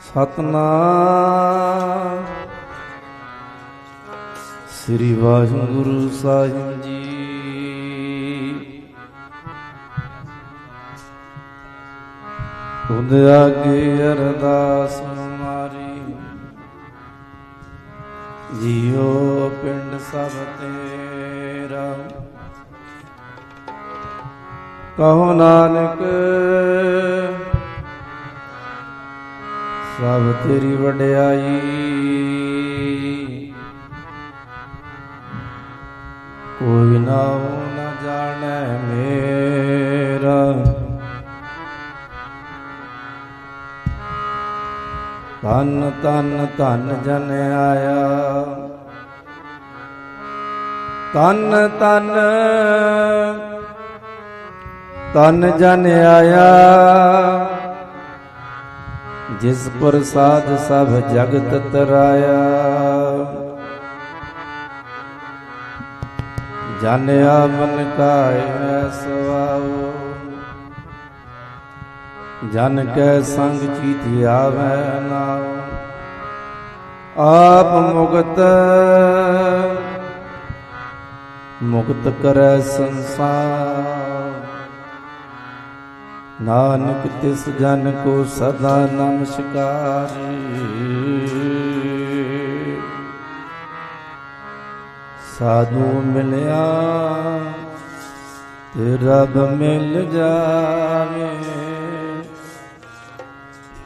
ਸਤਨਾਮ। ਸ੍ਰੀ ਵਾਹਿਗੁਰੂ ਸਾਹਿਬ ਜੀ। ਤੁਧ ਆਗੇ ਅਰਦਾਸ ਮਾਰੀ। ਜੀਓ ਪਿੰਡ ਸਭ ਤੇਰਾ। ਕਹੋ ਨਾਨਕ ਸਭ ਤੇਰੀ ਵਡਿਆਈ। ਕੋਈ ਨਾ ਨਾ ਜਾਣੈ ਮੇਰਾ। ਤਨ ਤਨ ਧਨ ਜਨ ਆਇਆ। ਤਨ ਤਨ ਤਨ ਜਨ ਆਇਆ। ਜਿਸ ਪ੍ਰਸਾਦ ਸਭ ਜਗਤ ਤਰਾਇਆ। ਜਾਣਿਆ ਮਨ ਕਾਇ ਸਵਾਉ। ਜਨ ਕੈ ਸੰਗ ਚੀਤ ਆਵੈ ਨਾਉ। ਆਪ ਮੁਕਤ ਮੁਕਤ ਕਰੈ ਸੰਸਾਰ। ਨਾਨਕ ਤਿਸ ਜਨ ਕੋ ਸਦਾ ਨਮਸਕਾਰ। ਸਾਧੂ ਮਿਲਿਆ, ਤੇ ਰਬ ਮਿਲ ਜਾਵੇ।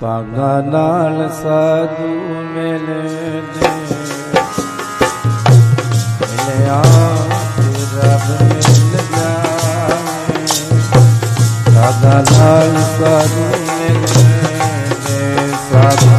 ਪਾਗਾ ਨਾਲ ਸਾਧੂ ਮਿਲ ਮਿਲਿਆ, ਤੇ ਰਬ ਮਿਲ ਸਾਦਾ ਨਾਲ ਸਾਧੂ ਮਿਲਦੇ ਸਾਧੂ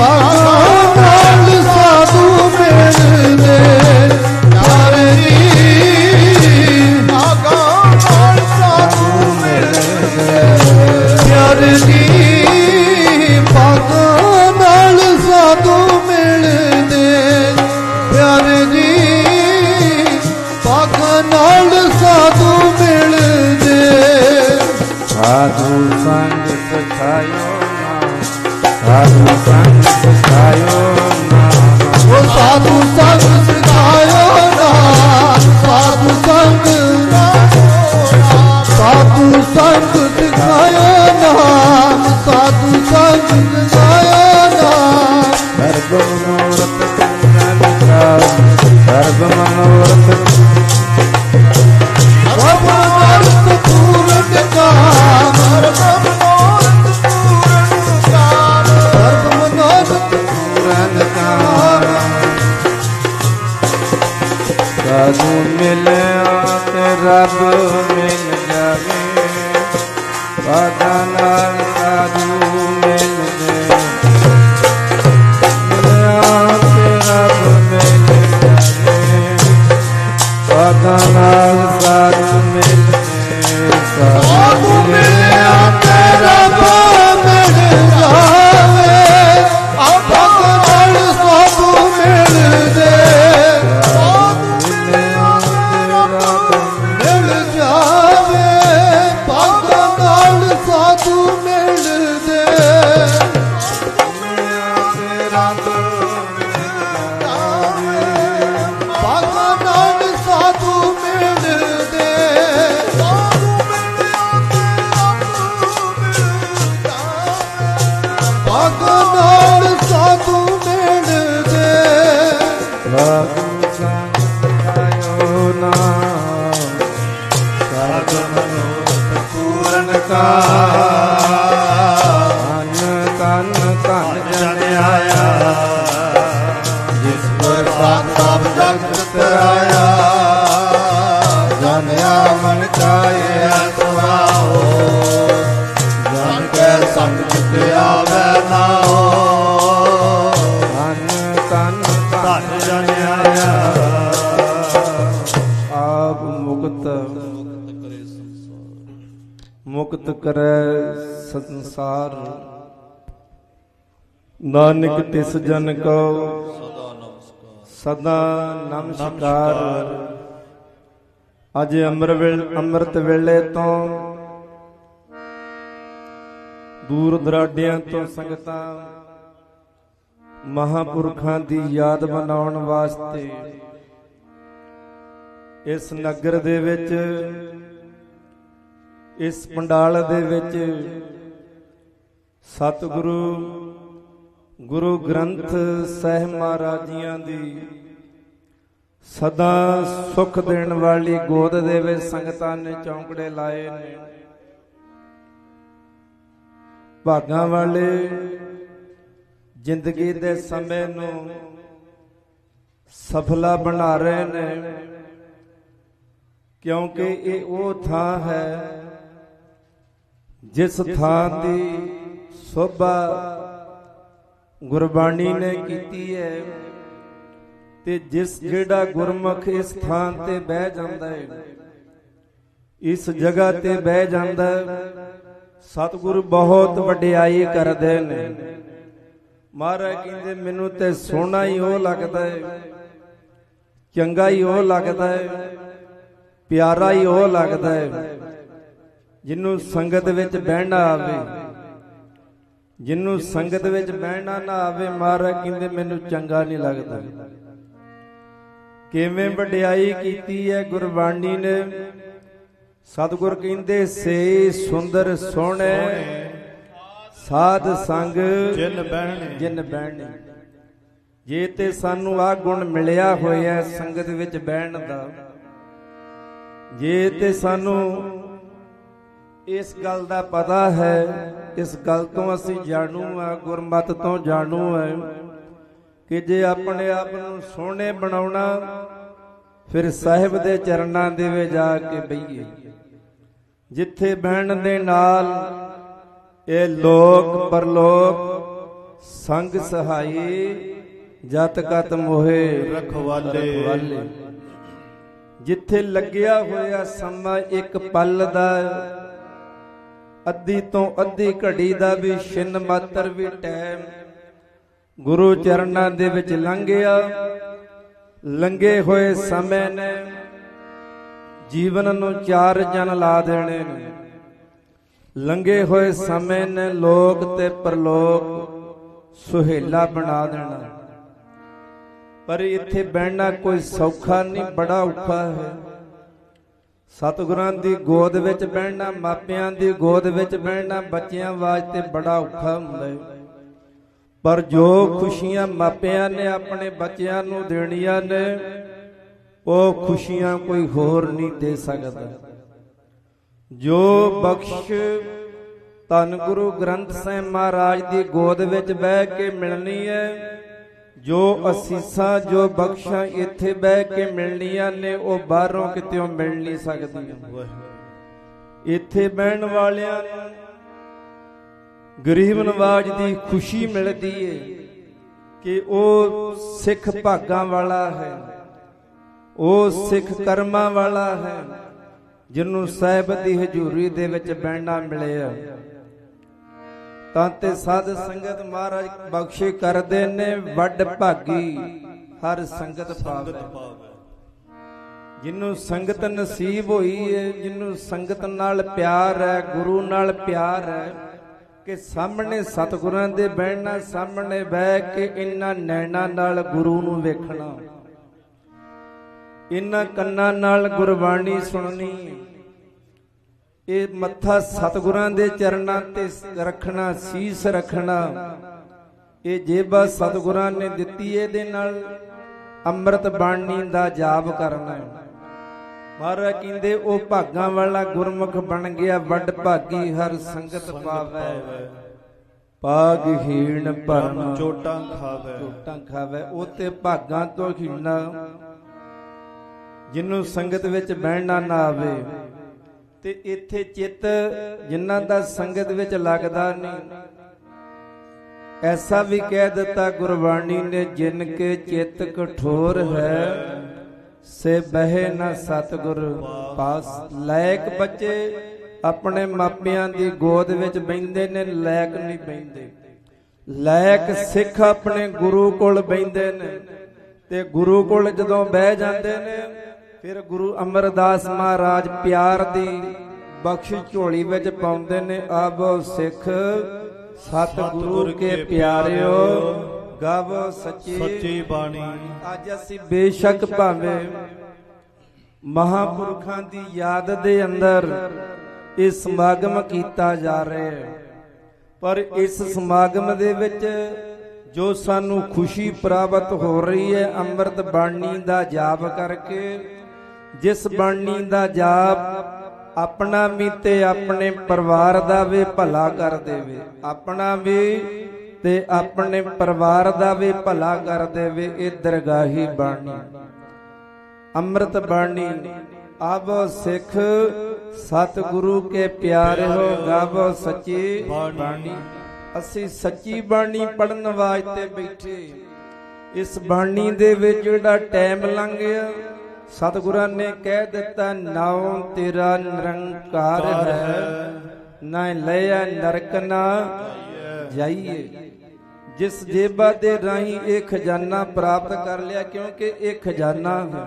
ਜੀ ਸਾਧੂ ਸੰਗ ਮਨੋਰਥ ਪੂਰਨ ਕਾ ਮੁਕਤ ਕਰੈ ਸੰਸਾਰ। ਨਾਨਕ ਤਿਸ ਜਨ ਕੋ ਸਦਾ ਨਮਸਕਾਰ। ਅੱਜ ਅੰਮ੍ਰਿਤ ਵੇਲ, ਅੰਮ੍ਰਿਤ ਵੇਲੇ ਤੋਂ ਦੂਰ ਦਰਾਡਿਆਂ ਤੋਂ ਸੰਗਤਾਂ ਮਹਾਪੁਰਖਾਂ ਦੀ ਯਾਦ ਮਨਾਉਣ ਵਾਸਤੇ ਇਸ ਨਗਰ ਦੇ ਵਿੱਚ ਇਸ ਪੰਡਾਲ ਦੇ ਵਿੱਚ ਸਤਿਗੁਰੂ, ਗੁਰੂ ਗ੍ਰੰਥ ਸਾਹਿਬ ਮਹਾਰਾਜੀਆਂ ਦੀ ਸਦਾ ਸੁਖ ਦੇਣ ਵਾਲੀ ਗੋਦ ਦੇ ਵਿੱਚ ਸੰਗਤਾਂ ਨੇ ਚੌਂਕੜੇ ਲਾਏ ਨੇ। ਭਾਗਾਂ ਵਾਲੇ ਜ਼ਿੰਦਗੀ ਦੇ ਸਮੇਂ ਨੂੰ ਸਫਲਾ ਬਣਾ ਰਹੇ ਨੇ, ਕਿਉਂਕਿ ਇਹ ਉਹ ਥਾਂ ਹੈ ਜਿਸ ਥਾਂ ਦੀ ਸੋਭਾ ਗੁਰਬਾਣੀ ਨੇ ਕੀਤੀ ਹੈ ਤੇ ਜਿਸ ਜਿਹੜਾ ਗੁਰਮੁਖ ਇਸ ਥਾਂ ਤੇ ਬਹਿ ਜਾਂਦਾ ਹੈ। ਇਸ ਜਗ੍ਹਾ ਤੇ ਬਹਿ ਜਾਂਦਾ ਸਤਿਗੁਰੂ ਬਹੁਤ ਵਡਿਆਈ ਕਰਦੇ ਨੇ। ਮਹਾਰਾਜ ਕਹਿੰਦੇ ਮੈਨੂੰ ਤੇ ਸੋਹਣਾ ਹੀ ਉਹ ਲੱਗਦਾ ਹੈ। ਚੰਗਾ ਹੀ ਉਹ ਲੱਗਦਾ ਹੈ। ਪਿਆਰਾ ਹੀ। ਉਹ ਲੱਗਦਾ ਹੈ। ਜਿਹਨੂੰ ਸੰਗਤ ਵਿੱਚ ਬਹਿਣਾ ਆਵੇ ਜਿਹਨੂੰ ਸੰਗਤ ਵਿੱਚ ਬਹਿਣਾ ਨਾ ਆਵੇ ਮਹਾਰਾਜ ਕਹਿੰਦੇ ਮੈਨੂੰ ਚੰਗਾ ਨਹੀਂ ਲੱਗਦਾ। ਕਿਵੇਂ ਵਡਿਆਈ ਕੀਤੀ ਹੈ ਗੁਰਬਾਣੀ ਨੇ? ਸਤਿਗੁਰ ਕਹਿੰਦੇ ਸੇ ਸੁੰਦਰ ਸੋਹਣੇ ਸਾਧ ਸੰਗ ਜਿਨ ਬਹਿਣੇ। ਜਿਨ ਬਹਿਣੇ। ਜੇ ਤੇ ਸਾਨੂੰ ਆ ਗੁਣ ਮਿਲਿਆ ਹੋਇਆ ਸੰਗਤ ਵਿੱਚ ਬਹਿਣ ਦਾ। ਜੇ ਤੇ ਸਾਨੂੰ ਇਸ ਗੱਲ ਦਾ ਪਤਾ ਹੈ ਇਸ ਗੱਲ ਤੋਂ ਅਸੀਂ ਜਾਣੂ ਆ ਗੁਰਮਤ ਤੋਂ ਜਾਣੂ ਹੈ ਕਿ ਜੇ ਆਪਣੇ ਆਪ ਨੂੰ ਸੋਹਣੇ ਬਣਾਉਣਾ ਫਿਰ ਸਾਹਿਬ ਦੇ ਚਰਨਾਂ ਦੇ ਵਿੱਚ ਜਾ ਕੇ ਬਈਏ ਜਿੱਥੇ ਬਹਿਣ ਦੇ ਨਾਲ ਇਹ ਲੋਕ ਪਰਲੋਕ ਸੰਗ ਸਹਾਈ ਜਤ ਕਤ ਮੋਹੇ। ਰਖਵਾਲੇ। ਜਿੱਥੇ ਲੱਗਿਆ ਹੋਇਆ ਸਮਾਂ ਇੱਕ ਪਲ ਦਾ ਅੱਧੀ ਤੋਂ ਅੱਧੀ ਘੜੀ ਦਾ ਵੀ ਛਿਨ ਮਾਤਰ ਵੀ ਟਾਈਮ। ਗੁਰੂ ਚਰਨਾਂ ਦੇ ਵਿੱਚ ਲੰਘਿਆ। ਲੰਗੇ ਹੋਏ ਸਮੇਂ ਨੇ ਜੀਵਨ ਨੂੰ ਚਾਰ ਜਨ ਲਾ ਦੇਣੇ ਨੇ। ਲੰਗੇ ਹੋਏ ਸਮੇਂ ਨੇ ਲੋਕ ਤੇ ਪਰਲੋਕ ਸੁਹੇਲਾ ਬਣਾ ਦੇਣਾ। ਪਰ ਇੱਥੇ ਬਹਿਣਾ ਕੋਈ ਸੌਖਾ ਨਹੀਂ, ਬੜਾ ਔਖਾ ਹੈ। ਸਤਿਗੁਰਾਂ ਦੀ ਗੋਦ ਵਿੱਚ ਬਹਿਣਾ, ਮਾਪਿਆਂ ਦੀ ਗੋਦ ਵਿੱਚ ਬਹਿਣਾ ਬੱਚਿਆਂ ਵਾਸਤੇ ਬੜਾ ਔਖਾ ਹੁੰਦਾ ਹੈ। ਪਰ ਜੋ ਖੁਸ਼ੀਆਂ ਮਾਪਿਆਂ ਨੇ ਆਪਣੇ ਬੱਚਿਆਂ ਨੂੰ ਦੇਣੀਆਂ ਨੇ, ਉਹ ਖੁਸ਼ੀਆਂ ਕੋਈ ਹੋਰ ਨਹੀਂ ਦੇ ਸਕਦਾ। ਜੋ ਬਖਸ਼ ਧੰਨ ਗੁਰੂ ਗ੍ਰੰਥ ਸਾਹਿਬ ਮਹਾਰਾਜ ਦੀ ਗੋਦ ਵਿੱਚ ਬਹਿ ਕੇ ਮਿਲਣੀ ਹੈ ਜੋ ਅਸੀਸਾਂ, ਜੋ ਬਖਸ਼ਾਂ ਇੱਥੇ ਬਹਿ ਕੇ ਮਿਲਣੀਆਂ ਨੇ, ਉਹ ਬਾਹਰੋਂ ਕਿਤੇੋਂ ਮਿਲ ਨਹੀਂ ਸਕਦੀਆਂ। ਇੱਥੇ ਬਹਿਣ ਵਾਲਿਆਂ ਗਰੀਬ ਨਵਾਜ ਦੀ ਖੁਸ਼ੀ ਮਿਲਦੀ ਏ ਕਿ ਉਹ ਸਿੱਖ ਭਾਗਾਂ ਵਾਲਾ ਹੈ। ਉਹ ਸਿੱਖ ਕਰਮਾਂ ਵਾਲਾ ਹੈ, ਜਿਹਨੂੰ ਸਾਹਿਬ ਦੀ ਹਜ਼ੂਰੀ ਦੇ ਵਿੱਚ ਬਹਿਣਾ ਮਿਲਿਆ। ਤਾਂ ਤੇ ਸਾਧ ਸੰਗਤ ਮਹਾਰਾਜ ਬਖਸ਼ੇ ਕਰਦੇ ਨੇ ਵੱਡ ਭਾਗੀ ਹਰ ਸੰਗਤ ਪਾਵੇ ਜਿਹਨੂੰ ਸੰਗਤ ਨਸੀਬ ਹੋਈ ਹੈ ਜਿਹਨੂੰ ਸੰਗਤ ਨਾਲ ਪਿਆਰ ਹੈ ਗੁਰੂ ਨਾਲ ਪਿਆਰ ਹੈ ਕਿ ਸਾਹਮਣੇ ਸਤਿਗੁਰਾਂ ਦੇ ਬਹਿਣਾ ਸਾਹਮਣੇ ਬਹਿ ਕੇ ਇਨ੍ਹਾਂ ਨੈਣਾ ਨਾਲ ਗੁਰੂ ਨੂੰ ਵੇਖਣਾ। ਇਨ੍ਹਾਂ ਕੰਨਾਂ ਨਾਲ ਗੁਰਬਾਣੀ ਸੁਣਨੀ। ਇਹ ਮੱਥਾ ਸਤਿਗੁਰਾਂ ਦੇ ਚਰਨਾਂ ਤੇ ਰੱਖਣਾ ਸੀਸ ਰੱਖਣਾ। ਇਹ ਜੇਬਾ ਸਤਿਗੁਰਾਂ ਨੇ ਦਿੱਤੀ ਇਹਦੇ ਨਾਲ ਅੰਮ੍ਰਿਤ ਬਾਣੀ ਦਾ ਜਾਪ ਕਰਨਾ। ਮਹਾਰਾਜ ਕਹਿੰਦੇ ਉਹ ਭਾਗਾਂ ਵਾਲਾ ਗੁਰਮੁਖ ਬਣ ਗਿਆ ਵੱਡ ਭਾਗੀ ਹਰ ਸੰਗਤ ਪਾਵੇ। ਪਾਗਹੀਣ ਭਰਮ। ਚੋਟਾਂ ਖਾਵੇ। ਝੋਟਾਂ ਖਾਵੇ। ਉਹ ਤੇ ਭਾਗਾਂ ਤੋਂ ਹੀਣਾ ਜਿਹਨੂੰ ਸੰਗਤ ਵਿੱਚ ਬਹਿਣਾ ਨਾ ਆਵੇ। ਤੇ ਇੱਥੇ ਚਿੱਤ ਜਿਨ੍ਹਾਂ ਦਾ ਸੰਗਤ ਵਿੱਚ ਲੱਗਦਾ ਨਹੀਂ, ਐਸਾ ਵੀ ਕਹਿ ਦਿੱਤਾ ਗੁਰਬਾਣੀ ਨੇ, ਜਿਨ ਕੇ ਚਿੱਤ ਕਠੋਰ ਹੈ, ਸੇ ਬਹਿ ਨਾ ਸਤਗੁਰ ਪਾਸ। ਲਾਇਕ ਬੱਚੇ ਆਪਣੇ ਮਾਪਿਆਂ ਦੀ ਗੋਦ ਵਿੱਚ ਬੈੰਦੇ ਨੇ, ਲਾਇਕ ਨਹੀਂ ਬੈੰਦੇ ਲਾਇਕ ਸਿੱਖ ਆਪਣੇ ਗੁਰੂ ਕੋਲ ਬੈੰਦੇ ਨੇ, ਤੇ ਗੁਰੂ ਕੋਲ ਜਦੋਂ ਬਹਿ ਜਾਂਦੇ ਨੇ ਫਿਰ ਗੁਰੂ ਅਮਰਦਾਸ ਮਹਾਰਾਜ ਪਿਆਰ ਦੀ ਬਖਸ਼ਿਸ਼ ਝੋਲੀ ਵਿੱਚ ਪਾਉਂਦੇ ਨੇ ਆਬੋ ਸਿੱਖ ਸਤਿਗੁਰੂ ਕੇ ਪਿਆਰਿਓ ਗਾਵੋ ਸੱਚੀ ਸੱਚੀ ਬਾਣੀ। ਅੱਜ ਅਸੀਂ ਬੇਸ਼ੱਕ ਭਾਵੇਂ ਮਹਾਪੁਰਖਾਂ ਦੀ ਯਾਦ ਦੇ ਅੰਦਰ ਇਹ ਸਮਾਗਮ ਕੀਤਾ ਜਾ ਰਿਹਾ ਹੈ ਪਰ ਇਸ ਸਮਾਗਮ ਦੇ ਵਿੱਚ ਜੋ ਸਾਨੂੰ ਖੁਸ਼ੀ ਪ੍ਰਾਪਤ ਹੋ ਰਹੀ ਹੈ ਅੰਮ੍ਰਿਤ ਬਾਣੀ ਦਾ ਜਾਪ ਕਰਕੇ ਜਿਸ ਬਾਣੀ ਦਾ ਜਾਪ ਆਪਣਾ ਵੀ ਤੇ ਆਪਣੇ ਪਰਿਵਾਰ ਦਾ ਵੀ ਭਲਾ ਕਰ ਦੇਵੇ। ਆਪਣਾ ਵੀ ਤੇ ਆਪਣੇ ਪਰਿਵਾਰ ਦਾ ਵੀ ਭਲਾ ਕਰ ਦੇਵੇ ਇਹ ਦਰਗਾਹੀ ਬਾਣੀ। ਅੰਮ੍ਰਿਤ ਬਾਣੀ, ਆਵੋ ਸਿੱਖ ਸਤਿਗੁਰੂ ਕੇ ਪਿਆਰੇ ਹੋ, ਗਾਵੋ ਸੱਚੀ ਬਾਣੀ। ਅਸੀਂ ਸੱਚੀ ਬਾਣੀ ਪੜਨ ਵਾਸਤੇ ਬੈਠੇ। ਇਸ ਬਾਣੀ ਦੇ ਵਿੱਚ ਜਿਹੜਾ ਟਾਈਮ ਲੰਘ ਗਿਆ ਸਤਿਗੁਰਾਂ ਨੇ ਕਹਿ ਦਿੱਤਾ, ਨਾਉ ਤੇਰਾ ਨਿਰੰਕਾਰ ਹੈ। ਨਾ ਲਿਆ ਨਰਕ ਨਾ ਜਾਈਏ। ਜਿਸ ਜੇਬਾ ਦੇ ਰਾਹੀਂ ਇਹ ਖਜ਼ਾਨਾ ਪ੍ਰਾਪਤ ਕਰ ਲਿਆ, ਕਿਉਂਕਿ ਇਹ ਖਜ਼ਾਨਾ ਹੈ।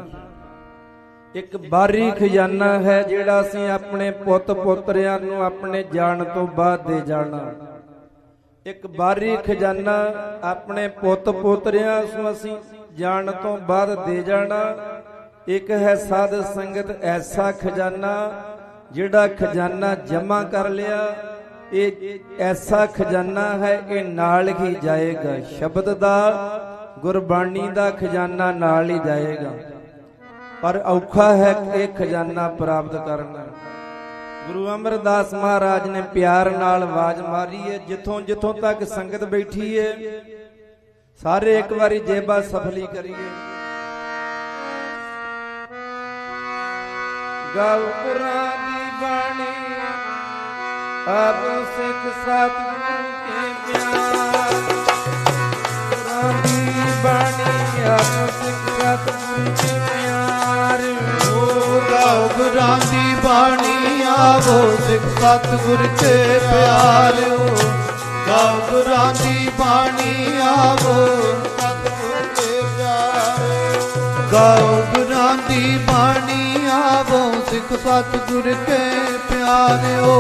ਇੱਕ ਬਾਰੀ ਖਜ਼ਾਨਾ ਹੈ ਜਿਹੜਾ ਅਸੀਂ ਆਪਣੇ ਪੁੱਤ ਪੁੱਤਰਿਆਂ ਨੂੰ ਆਪਣੇ ਜਾਣ ਤੋਂ ਬਾਅਦ ਦੇ ਜਾਣਾ। ਇੱਕ ਬਾਰੀ ਖਜ਼ਾਨਾ ਆਪਣੇ ਪੁੱਤ ਪੁੱਤਰਿਆਂ ਨੂੰ ਅਸੀਂ ਜਾਣ ਤੋਂ ਬਾਅਦ ਦੇ ਜਾਣਾ। ਇੱਕ ਹੈ ਸਾਧ ਸੰਗਤ ਐਸਾ ਖਜ਼ਾਨਾ ਜਿਹੜਾ ਖਜ਼ਾਨਾ ਜਮਾ ਕਰ ਲਿਆ। ਇਹ ਐਸਾ ਖਜ਼ਾਨਾ ਹੈ, ਇਹ ਨਾਲ ਹੀ ਜਾਏਗਾ। ਸ਼ਬਦ ਦਾ, ਗੁਰਬਾਣੀ ਦਾ ਖਜ਼ਾਨਾ ਨਾਲ ਹੀ ਜਾਏਗਾ। ਪਰ ਔਖਾ ਹੈ ਇਹ ਖਜ਼ਾਨਾ ਪ੍ਰਾਪਤ ਕਰਨਾ। ਗੁਰੂ ਅਮਰਦਾਸ ਮਹਾਰਾਜ ਨੇ ਪਿਆਰ ਨਾਲ ਆਵਾਜ਼ ਮਾਰੀ ਹੈ ਜਿੱਥੋਂ ਜਿੱਥੋਂ ਤੱਕ ਸੰਗਤ ਬੈਠੀ ਹੈ ਸਾਰੇ ਇੱਕ ਵਾਰੀ ਜੇਬਾ ਸਫਲੀ ਕਰੀਏ। ਗਾਉ ਦੀ ਬਾਣੀ ਆਪ ਸਿੱਖ ਸਤਿਗੁਰੂ ਕੇ ਪਿਆਰ। ਕੁਰਾਨ ਦੀ ਬਾਣੀ ਆਪ ਸਿੱਖ ਸਤਿਗੁਰੂ ਕੇ ਪਿਆਰ। ਓ ਗਾਓ ਗੁਰਾਂ ਦੀ ਬਾਣੀ, ਆਵੋ ਸਿੱਖ ਸਤਿਗੁਰ ਕੇ ਪਿਆਰਿਓ ਗਾਓ ਦੀ ਬਾਣੀ, ਆਵੋ ਸਤਿਗੁਰ ਕੇ ਪਿਆਰਿਓ ਗਾਓ ਦੀ ਬਾਣੀ ਆਵੋ ਸਿੱਖ ਸਤਿਗੁਰ ਕੇ ਪਿਆਰਿਓ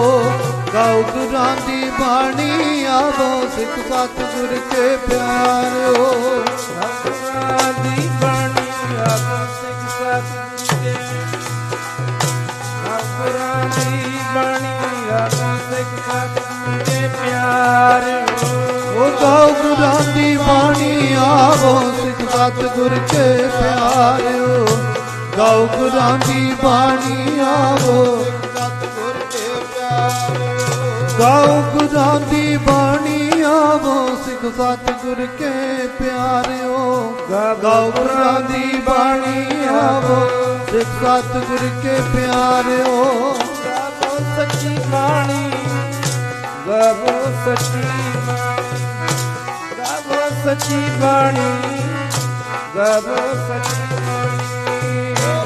ਗਾਓ ਗੁਰਾਂ ਦੀ ਬਾਣੀ ਆਵੋ ਸਿੱਖ ਸਤਿਗੁਰ ਕੇ ਪਿਆਰਿਓ। ਸਤਿਗੁਰਾਂ ਦੀ ਬਾਣੀ ਆਪ ਸਿੱਖ ਸਤਿਗੁਰੂ ਕੇ ਸਤਿਗੁਰਾਂ ਦੀ ਬਾਣੀ ਆਪ ਸਿੱਖ ਸਤਿਗੁਰੂ ਕੇ ਪਿਆਰ ਓ ਗਾਓ ਗੁਰਾਂ ਦੀ ਬਾਣੀ ਆਵੋ ਸਿੱਖ ਸਤਿਗੁਰ ਕੇ ਪਿਆਰਿਓ। ਗਾਓ ਗੁਰਾਂ ਦੀ ਬਾਣੀ ਆਵੋ। ਸਤਿਗੁਰ ਕੇ ਪਿਆਰਿਓ ਗਾਓ ਗੁਰਾਂ ਦੀ ਬਾਣੀ ਆਵੋ, ਸਿੱਖ ਸਤਿਗੁਰ ਕੇ ਪਿਆਰਿਓ। ਗਾਓ ਗੁਰਾਂ ਦੀ ਬਾਣੀ ਆਵੋ, ਸਿੱਖ ਸਤਿਗੁਰ ਕੇ ਪਿਆਰਿਓ। ਗਾਵੋ ਸੱਚੀ ਬਾਣੀ। ਗਾਵੋ ਸੱਚੀ ਬਾਣੀ। ਸੱਚੀ ਬਾਣੀ ਗਾਵੋ ਸੱਚੀ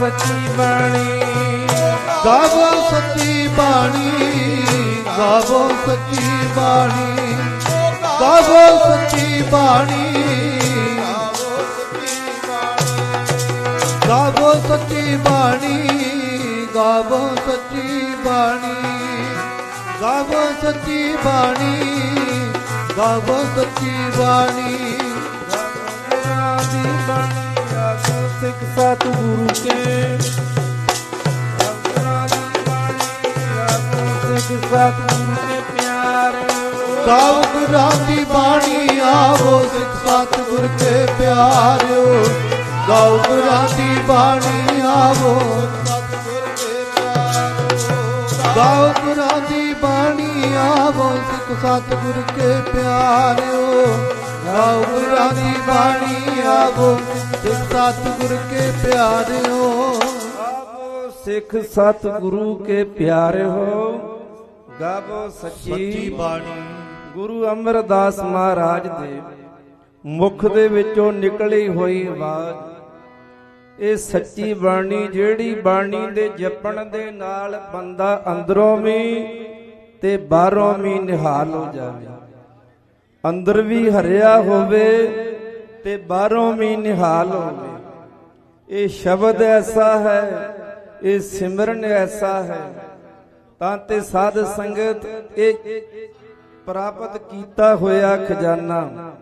ਸੱਚੀ ਬਾਣੀ ਗਾਵੋ ਸੱਚੀ ਬਾਣੀ ਗਾਵੋ ਸੱਚੀ ਬਾਣੀ ਗਾਵੋ ਸੱਚੀ ਬਾਣੀ ਗਾਵੋ ਸੱਚੀ ਬਾਣੀ ਗਾਵੋ ਸੱਚੀ ਬਾਣੀ ਗਾਵੋ ਸੱਚੀ ਬਾਣੀ ਗਾਵੋ ਸੱਚੀ ਬਾਣੀ ਗਾਵੋ ਸੱਚੀ ਬਾਣੀ ਗਾਵੋ ਦੀ ਬਾਣੀ ਗਾਵੋ ਸਿੱਖ ਸਤਿਗੁਰੂ ਕੇ। ਗਾਵੋ ਸਿੱਖ ਸਤ ਕੇ ਪਿਆਰ। ਗਾਵ ਗੁਰਾਂ ਦੀ ਬਾਣੀ ਆਵੋ, ਸਿੱਖ ਸਤਿਗੁਰ ਕੇ ਪਿਆਰਿਓ ਗਾਵ ਗੁਰਾਂ ਦੀ ਬਾਣੀ ਆਵੋ ਸਤਿਗੁਰ ਕੇ ਪਿਆਰਿਓ ਗਾਵ ਗੁਰਾਂ ਦੀ ਬਾਣੀ ਆਵੋ, ਸਿੱਖ ਸਤਿਗੁਰ ਕੇ ਪਿਆਰਿਓ ਗਾਵ ਗੁਰਾਂ ਦੀ ਬਾਣੀ ਆਵੋ ਸਤਿਗੁਰ ਕੇ ਪਿਆਰਿਓ। ਗਾਵੋ ਸਿੱਖ ਸਤ ਗੁਰੂ ਕੇ ਪਿਆਰੇ ਹੋ ਗਾਵੋ ਸੱਚੀ ਬਾਣੀ। ਗੁਰੂ ਅਮਰਦਾਸ ਮਹਾਰਾਜ ਦੇ ਮੁਖ ਦੇ ਵਿੱਚੋਂ ਨਿਕਲੀ ਹੋਈ ਆਵਾਜ਼। ਇਹ ਸੱਚੀ ਬਾਣੀ ਜਿਹੜੀ ਬਾਣੀ ਦੇ ਜਪਣ ਦੇ ਨਾਲ ਬੰਦਾ ਅੰਦਰੋਂ ਵੀ ਤੇ ਬਾਹਰੋਂ ਵੀ ਨਿਹਾਲ ਹੋ ਜਾਵੇ। ਅੰਦਰ ਵੀ ਹਰਿਆ ਹੋਵੇ ਤੇ ਬਾਹਰੋਂ ਵੀ ਨਿਹਾਲ ਹੋਵੇ। ਇਹ ਸ਼ਬਦ ਐਸਾ ਹੈ, ਇਹ ਸਿਮਰਨ ਐਸਾ ਹੈ। ਤਾਂ ਤੇ ਸਾਧ ਸੰਗਤ ਇਹ ਪ੍ਰਾਪਤ ਕੀਤਾ ਹੋਇਆ ਖਜ਼ਾਨਾ।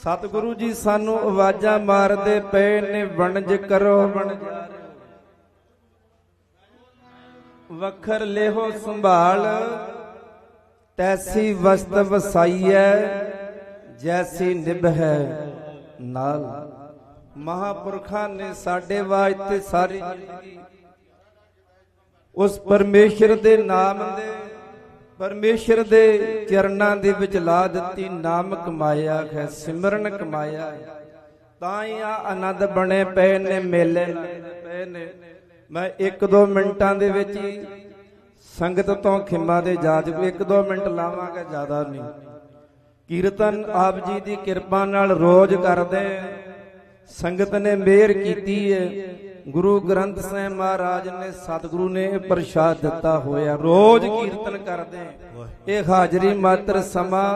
ਸਤਿਗੁਰੂ ਜੀ ਸਾਨੂੰ ਆਵਾਜ਼ਾਂ ਮਾਰਦੇ ਪਏ ਨੇ, ਵਣਜ ਕਰੋ ਵਣਜਾਰੇ ਵਖਰ ਲੇਹੋ ਸੰਭਾਲ, ਤੈਸੀ ਵਸਤ ਵਸਾਈਐ। ਜੈਸੀ ਨਿਭ ਹੈ ਨਾਲ। ਮਹਾਪੁਰਖਾਂ ਨੇ ਸਾਡੇ ਵਾਸਤੇ ਸਾਰੀ ਜ਼ਿੰਦਗੀ ਉਸ ਪਰਮੇਸ਼ਰ ਦੇ ਨਾਮ ਦੇ, ਪਰਮੇਸ਼ਰ ਦੇ ਚਰਨਾਂ ਦੇ ਵਿੱਚ ਲਾ ਦਿੱਤੀ, ਨਾਮ ਕਮਾਇਆ ਹੈ, ਸਿਮਰਨ ਕਮਾਇਆ ਤਾਂ ਹੀ ਆ ਆਨੰਦ ਬਣੇ ਪਏ ਨੇ ਮੇਲੇ। ਪਏ ਨੇ ਮੈਂ 1-2 ਮਿੰਟਾਂ ਦੇ ਵਿੱਚ ਸੰਗਤ ਤੋਂ ਖਿਮਾ ਦੇ ਜਾਜ ਇੱਕ ਦੋ ਮਿੰਟ ਲਾਵਾਂਗਾ, ਜ਼ਿਆਦਾ ਨਹੀਂ। ਕੀਰਤਨ ਆਪ ਜੀ ਦੀ ਕਿਰਪਾ ਨਾਲ ਰੋਜ਼ ਕਰਦੇ ਸੰਗਤ ਨੇ ਮਿਹਰ ਕੀਤੀ ਹੈ। ਗੁਰੂ ਗ੍ਰੰਥ ਸਾਹਿਬ ਮਹਾਰਾਜ ਨੇ ਸਤਿਗੁਰੂ ਨੇ ਇਹ ਪ੍ਰਸ਼ਾਦ ਦਿੱਤਾ ਹੋਇਆ। ਰੋਜ਼ ਕੀਰਤਨ ਕਰਦੇ ਇਹ ਹਾਜ਼ਰੀ ਮਾਤਰ ਸਮਾਂ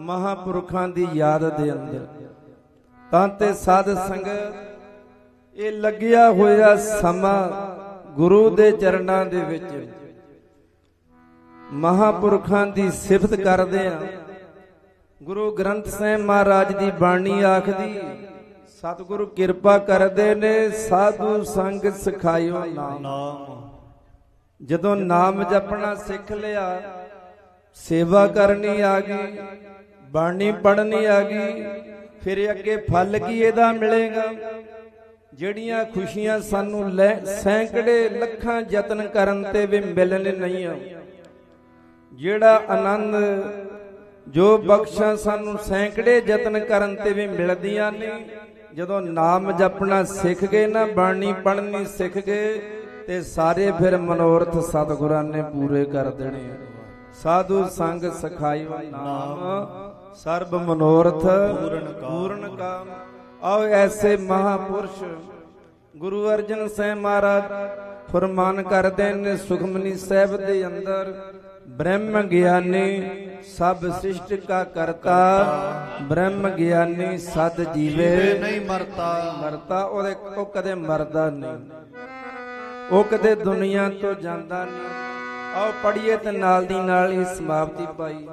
ਮਹਾਪੁਰਖਾਂ ਦੀ ਯਾਦ ਦੇ ਅੰਦਰ। ਤਾਂ ਤੇ ਸਾਧ ਸੰਗਤ, ਇਹ ਲੱਗਿਆ ਹੋਇਆ ਸਮਾਂ ਗੁਰੂ ਦੇ ਚਰਨਾਂ ਦੇ ਵਿੱਚ। ਮਹਾਪੁਰਖਾਂ ਦੀ ਸਿਫਤ ਕਰਦੇ ਆ ਗੁਰੂ ਗ੍ਰੰਥ ਸਾਹਿਬ ਮਹਾਰਾਜ ਦੀ ਬਾਣੀ ਆਖਦੀ, ਸਤਿਗੁਰੂ ਕਿਰਪਾ ਕਰਦੇ ਨੇ, ਸਾਧੂ ਸੰਗ ਸਿਖਾਇਓ ਨਾਮ। ਜਦੋਂ ਨਾਮ ਜਪਣਾ ਸਿੱਖ ਲਿਆ, ਸੇਵਾ ਕਰਨੀ ਆ ਗਈ, ਬਾਣੀ ਪੜ੍ਹਨੀ ਆ ਗਈ, ਫਿਰ ਅੱਗੇ ਫਲ ਕੀ ਇਹਦਾ ਮਿਲੇਗਾ? ਜਿਹੜੀਆਂ ਖੁਸ਼ੀਆਂ ਸਾਨੂੰ ਲੈ, ਸੈਂਕੜੇ ਲੱਖਾਂ ਯਤਨ ਕਰਨ ਤੇ ਵੀ ਮਿਲਣ ਨਹੀਂ ਆ ਜਿਹੜਾ ਆਨੰਦ ਜੋ ਬਖਸ਼ਾਂ ਸਾਨੂੰ ਸੈਂਕੜੇ ਯਤਨ ਕਰਨ ਤੇ ਵੀ ਮਿਲਦੀਆਂ ਨਹੀਂ ਜਦੋਂ ਨਾਮ ਜਪਣਾ ਸਿੱਖ ਗਏ ਨਾ ਬਾਣੀ ਪੜ੍ਹਨੀ ਸਿੱਖ ਗਏ ਤੇ ਸਾਰੇ ਫਿਰ ਮਨੋਰਥ ਸਤਿਗੁਰਾਂ ਨੇ ਪੂਰੇ ਕਰ ਦੇਣੇ। ਸਾਧੂ ਸੰਗ ਸਖਾਇਓ ਨਾਮ ਸਰਬ ਮਨੋਰਥ ਪੂਰਨ ਕਾਮ। ਆਓ ਐਸੇ ਮਹਾਪੁਰਸ਼ ਗੁਰੂ ਅਰਜਨ ਸਾਹਿਬ ਮਹਾਰਾਜ ਫਰਮਾਨ ਕਰਦੇ ਨੇ ਸੁਖਮਨੀ ਸਾਹਿਬ ਦੇ ਅੰਦਰ ਬ੍ਰਹਮ ਗਿਆਨੀ ਸਭ ਸ੍ਰਿਸ਼ਟ ਕਾ ਕਰਤਾ ਬ੍ਰਹਮ ਗਿਆਨੀ ਸਦ ਜੀਵੇ। ਨਹੀਂ ਮਰਤਾ। ਮਰਦਾ ਉਹਦੇ ਉਹ ਕਦੇ ਮਰਦਾ ਨਹੀਂ। ਉਹ ਕਦੇ ਦੁਨੀਆ ਤੋਂ ਜਾਂਦਾ ਨਹੀਂ। ਆਓ ਪੜੀਏ ਤੇ ਨਾਲ ਦੀ ਨਾਲ ਹੀ ਸਮਾਪਤੀ ਪਾਈ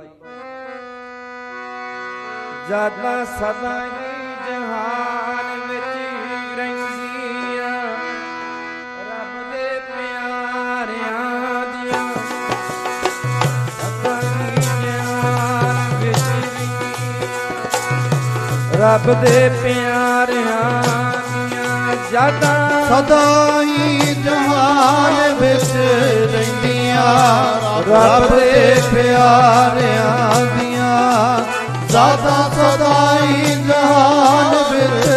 ਜਾਦਾ ਸਦਾ ਹੀ ਰੱਬ ਦੇ ਪਿਆਰਿਆਂ ਦੀਆਂ ਯਾਦਾਂ। ਸਦਾ ਹੀ ਜਹਾਨ ਵਿੱਚ ਰਹਿੰਦੀਆਂ। ਰੱਬ ਦੇ ਪਿਆਰਿਆਂ ਦੀਆਂ। ਜ਼ਾਤਾਂ ਸਦਾ ਹੀ ਜਹਾਨ ਵਿੱਚ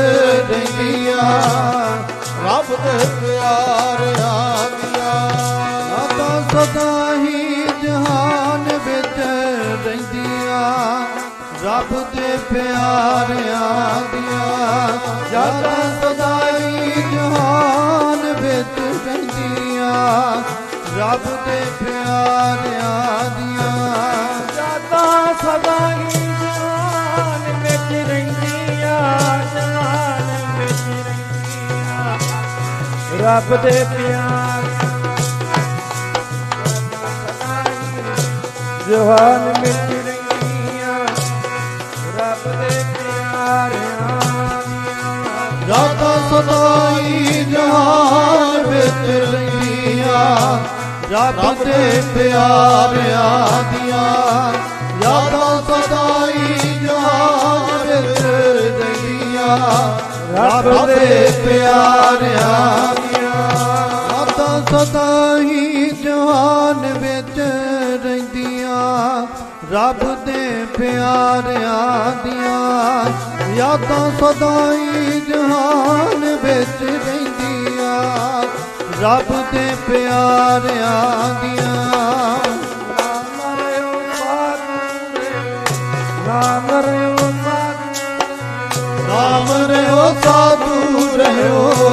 ਰਹਿੰਦੀਆਂ। ਰੱਬ ਦੇ ਪਿਆਰਿਆਂ ਦੀਆਂ। ਜ਼ਾਤਾਂ ਸਦਾ ਰੱਬ ਦੇ ਪਿਆਰਿਆਂ ਦੀਆਂ ਯਾਦਾਂ ਸਦਾਈ ਜਹਾਨ ਵਿੱਚ ਰਹਿੰਦੀਆਂ। ਰੱਬ ਦੇ ਪਿਆਰਿਆਂ ਦੀਆਂ ਯਾਦਾਂ ਸਦਾ ਹੀ ਵਿੱਚ ਰਹਿੰਦੀਆਂ ਜਾਨ ਵਿੱਚ ਰਹਿੰਦੀਆਂ। ਰੱਬ ਦੇ ਪਿਆਰ ਜਹਾਨ ਵਿੱਚ ਸਦਾਈ ਜਹਾਨ ਵਿੱਚ ਰਹੀਆਂ। ਰੱਬ ਦੇ ਪਿਆਰਿਆਂ ਦੀਆਂ ਯਾਦਾਂ ਸਦਾਈ ਜਹਾਨ ਵਿੱਚ ਰਹਿੰਦੀਆਂ ਰੱਬ ਦੇ ਪਿਆਰਿਆਂ ਦੀਆਂ ਯਾਦਾਂ ਸਦਾ ਹੀ ਜਹਾਨ ਵਿੱਚ ਰਹਿੰਦੀਆਂ ਰੱਬ ਦੇ ਪਿਆਰਿਆਂ ਦੀਆਂ ਯਾਦਾਂ ਸਦਾਈ ਹੀ ਜਹਾਨ ਵਿੱਚ ਰਹਿੰਦੀਆਂ, ਰੱਬ ਦੇ ਪਿਆਰਿਆਂ ਦੀਆਂ। ਨਾਮ ਰਿਓ ਸਾਧੂ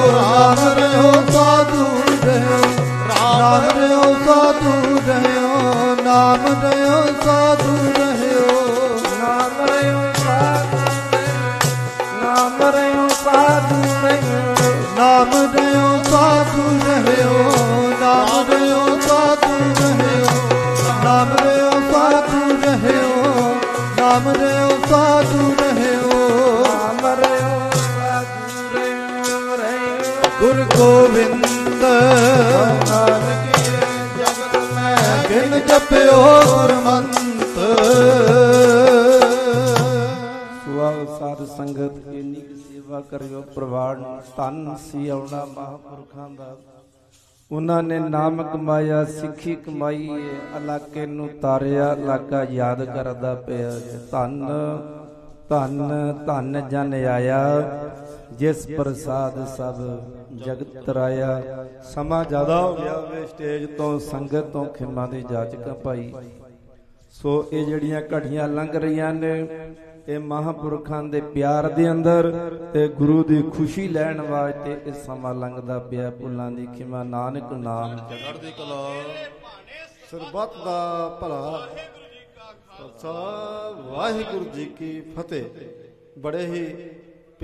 ਨਾਮ ਰਿਓ ਰਿਓ ਗੁਰ ਗੋਬਿੰਦ ਜਗਤ ਮੈਂ ਗਿਨ ਜਪਿਓ ਗੁਰਮੰਤ ਸੁਆਗ ਸਾਧ ਸੰਗਤ, ਇੰਨੀ ਕੁ ਸੇਵਾ ਕਰਿਓ ਪ੍ਰਵਾਨ ਧੰਨ ਸੀ ਆਉਣਾ ਮਹਾਂਪੁਰਖਾਂ ਦਾ। ਉਹਨਾਂ ਨੇ ਨਾਮ ਕਮਾਇਆ ਸਿੱਖੀ ਕਮਾਈ ਇਲਾਕੇ ਨੂੰ ਤਾਰਿਆ, ਇਲਾਕਾ ਯਾਦ ਕਰਦਾ ਪਿਆ ਧੰਨ ਧੰਨ ਧੰਨ ਜਨ ਆਇਆ, ਜਿਸ ਪ੍ਰਸਾਦ ਸਭ ਜਗਤ ਤਰਾਇਆ। ਸਮਾਂ ਜ਼ਿਆਦਾ ਹੋ ਗਿਆ ਵੇ ਸਟੇਜ ਤੋਂ ਸੰਗਤ ਤੋਂ ਖਿਮਾ ਦੀ ਜਾਚਕਾਂ ਭਾਈ। ਸੋ ਇਹ ਜਿਹੜੀਆਂ ਘਟੀਆਂ ਲੰਘ ਰਹੀਆਂ ਨੇ ਇਹ ਮਹਾਪੁਰਖਾਂ ਦੇ ਪਿਆਰ ਦੇ ਅੰਦਰ ਤੇ ਗੁਰੂ ਦੀ ਖੁਸ਼ੀ ਲੈਣ ਵਾਸਤੇ ਇਹ ਸਮਾਂ ਲੰਘਦਾ ਪਿਆ। ਭੁੱਲਾਂ ਦੀ ਖਿਮਾ ਨਾਨਕ ਨਾਮ। ਚੜ੍ਹਦੀ ਕਲਾ। ਸਰਬੱਤ ਦਾ ਭਲਾ। ਖਾਲਸਾ ਵਾਹਿਗੁਰੂ ਜੀ ਕੀ ਫਤਿਹ। ਬੜੇ ਹੀ